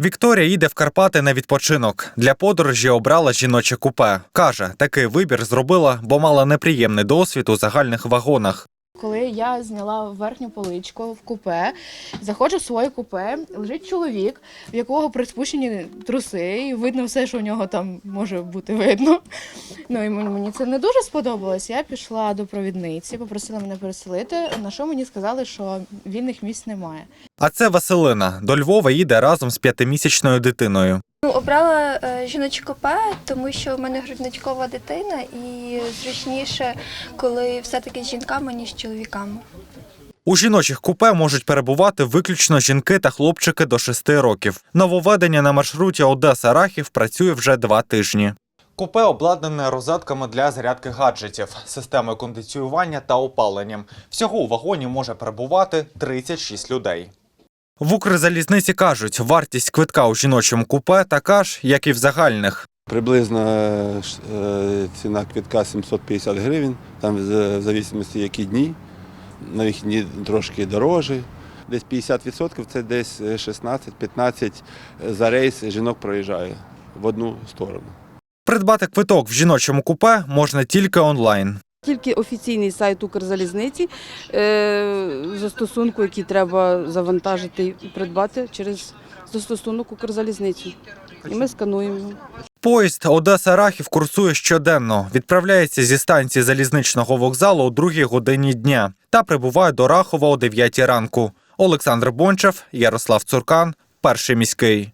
Вікторія їде в Карпати на відпочинок. Для подорожі обрала жіноче купе. Каже, такий вибір зробила, бо мала неприємний досвід у загальних вагонах. Коли я зняла верхню поличку в купе, заходжу в своє купе, лежить чоловік, в якого приспущені труси, і видно все, що у нього там може бути видно. Ну і мені, це не дуже сподобалось. Я пішла до провідниці, попросила мене переселити, на що мені сказали, що вільних місць немає. А це Василина. До Львова їде разом з п'ятимісячною дитиною. Ну, обрала е, жіноче купе, тому що в мене грудничкова дитина, і зручніше, коли все-таки з жінками, ніж з чоловіками. У жіночих купе можуть перебувати виключно жінки та хлопчики до 6 років. Нововведення на маршруті Одеса Рахів працює вже два тижні. Купе обладнане розетками для зарядки гаджетів, системою кондиціювання та опаленням. Всього у вагоні може перебувати 36 людей. В Укрзалізниці кажуть, вартість квитка у жіночому купе така ж, як і в загальних. Приблизно е, ціна квитка 750 гривень, там в зависимості які дні. На вихідні трошки дорожче. Десь 50% це десь 16-15 за рейс жінок проїжджає в одну сторону. Придбати квиток в жіночому купе можна тільки онлайн. Тільки офіційний сайт Укрзалізниці е, застосунку, який треба завантажити і придбати через застосунок Укрзалізницю. І ми скануємо. Поїзд Одеса Рахів курсує щоденно. Відправляється зі станції залізничного вокзалу о 2 годині дня та прибуває до Рахова о 9 ранку. Олександр Бончев, Ярослав Цуркан, перший міський.